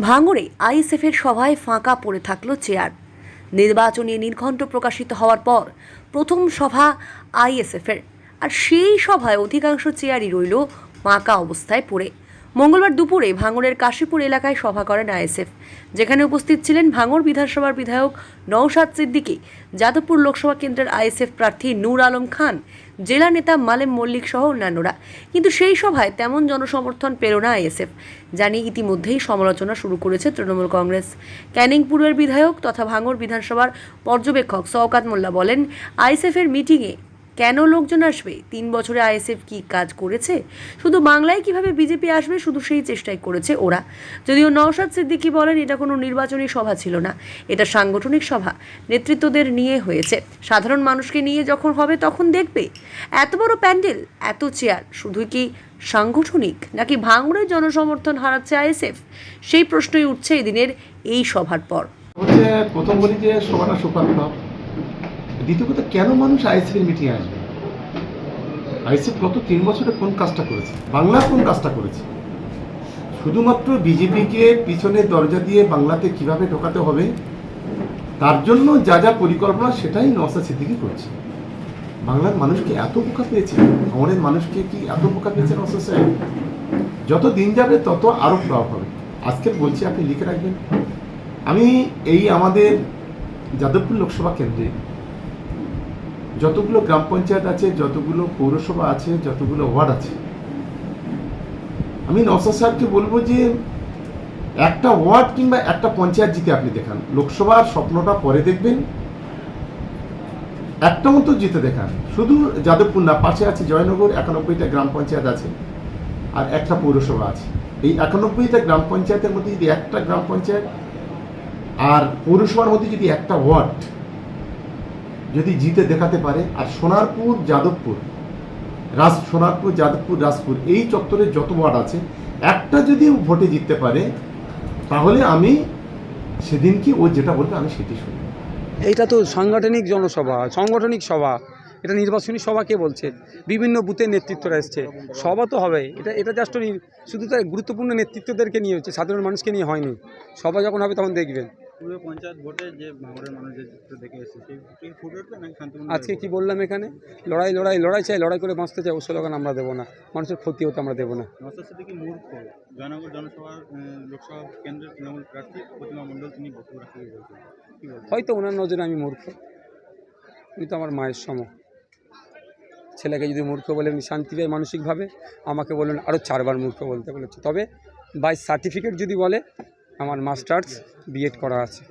ভাঙড়ে আইএসএফের সভায় ফাঁকা পড়ে থাকল চেয়ার। নির্বাচনী নির্ঘণ্ট প্রকাশিত হওয়ার পর প্রথম সভা আইএসএফের। আর সেই সভায় অধিকাংশ চেয়ারই রইল ফাঁকা অবস্থায় পড়ে। মঙ্গলবার দুপুরে ভাঙড়ের কাশীপুর এলাকায় সভা করেন আইএসএফ। যেখানে উপস্থিত ছিলেন ভাঙড় বিধানসভার বিধায়ক নওশাদ সিদ্দিকী, যাদবপুর লোকসভা কেন্দ্রের আইএসএফ প্রার্থী নূর আলম খান, জেলা নেতা মালেম মল্লিক সহ অন্যান্যরা। কিন্তু সেই সভায় তেমন জনসমর্থন পেল না আইএসএফ জানি ইতিমধ্যেই সমালোচনা শুরু করেছে তৃণমূল কংগ্রেস। ক্যানিং পূর্বের বিধায়ক তথা ভাঙড় বিধানসভার পর্যবেক্ষক শওকাত মোল্লা বলেন, আইএসএফের মিটিংয়ে কেন লোকজন আসবে? তিন বছরে আইএসএফ কি কাজ করেছে? শুধু বাংলায় কীভাবে বিজেপি আসবে, শুধু সেই চেষ্টাই করেছে ওরা। যদিও নওশাদ সিদ্দিকী বলেন, এটা কোনো নির্বাচনী সভা ছিল না। এটা সাংগঠনিক সভা। নেতৃত্বদের নিয়ে হয়েছে। সাধারণ মানুষকে নিয়ে যখন হবে তখন দেখবে। এত বড় প্যান্ডেল, এত চেয়ার শুধু কি সাংগঠনিক নাকি ভাঙড়ের জনসমর্থন হারাচ্ছে আইএসএফ? সেই প্রশ্নই উঠছে এদিনের এই সভার পর। হচ্ছে প্রথম বলি যে সভাটা সুপারফ্লপ দ্বিতীয় কথা, কেন মানুষ আইসিপির মিটিং আসবে? আইসিএফ গত তিন বছরে কোন কাজটা করেছে? বাংলার কোন কাজটা করেছে? শুধুমাত্র বিজেপিকে পিছনে দরজা দিয়ে বাংলাতে কীভাবে ঢোকাতে হবে, তার জন্য যা যা পরিকল্পনা, সেটাই নওসাদ সিদ্দিকি করছে। বাংলার মানুষকে এত বোকা পেয়েছে? আমাদের মানুষকে কি এত বোকা পেয়েছে নওসাদ সাহেব? যত দিন যাবে, তত আরও প্রভাব হবে। আজকে বলছি, আপনি লিখে রাখবেন। আমি এই আমাদের যাদবপুর লোকসভা কেন্দ্রে যতগুলো গ্রাম পঞ্চায়েত আছে, যতগুলো পৌরসভা আছে, যতগুলো ওয়ার্ড আছে। আমি নওসাদ সাহেবকে বলব যে, একটা ওয়ার্ড কিংবা একটা পঞ্চায়েত জিতে আপনি দেখান। লোকসভার স্বপ্নটা পরে দেখবেন, একটা মতো জিতে দেখান। শুধু যাদবপুর না, পাশে আছে জয়নগর, একানব্বইটা গ্রাম পঞ্চায়েত আছে, আর একটা পৌরসভা আছে। এই একানব্বইটা গ্রাম পঞ্চায়েতের মধ্যে যদি একটা গ্রাম পঞ্চায়েত আর পৌরসভার মধ্যে যদি একটা ওয়ার্ড যদি জিতে দেখাতে পারে, আর সোনারপুর, যাদবপুর, রাজ, সোনারপুর, যাদবপুর, রাজপুর, এই চত্বরে যত ওয়ার্ড আছে, একটা যদি ভোটে জিততে পারে, তাহলে আমি সেদিনকে ও যেটা বলবে, আমি সেটি শুনি। এইটা তো সাংগঠনিক জনসভা, সাংগঠনিক সভা। এটা নির্বাচনী সভা কে বলছে? বিভিন্ন বুথের নেতৃত্বরা এসছে। সভা তো হবে এটা এটা জাস্ট শুধু তার গুরুত্বপূর্ণ নেতৃত্বদেরকে নিয়ে হচ্ছে, সাধারণ মানুষকে নিয়ে হয়নি। সভা যখন হবে তখন দেখবেন। পুরো পঞ্চায়েত ভোটে যে ভাঙড়ের মানুষ চিত্র দেখে এসেছে সেই সেই ফুটে উঠবে নাকি শান্তিপূর্ণ আজকে কি বললাম এখানে? লড়াই লড়াই লড়াই চাই লড়াই করে বাঁচতে চাই ও স্লোগান আমরা দেবো না। মানুষের ক্ষতি হতে আমরা দেবো না। নসাদ সিদ্দিকি মূর্খ। জয়নগর জনসভার লোকসভা কেন্দ্রের তৃণমূল প্রার্থী প্রতিমা মণ্ডল তিনি বক্তব্য রাখতে গিয়ে বলছেন। কি বলছেন? হয়তো ওনার নজরে আমি মূর্খ। উনি তো আমার মায়ের সম। ছেলেকে যদি মূর্খ বলে উনি শান্তি পায় মানসিকভাবে আমাকে বললেন আরও চারবার মূর্খ বলতে বলেছে। তবে বাই সার্টিফিকেট যদি বলে আমার মাস্টার্স বিএড করা আছে।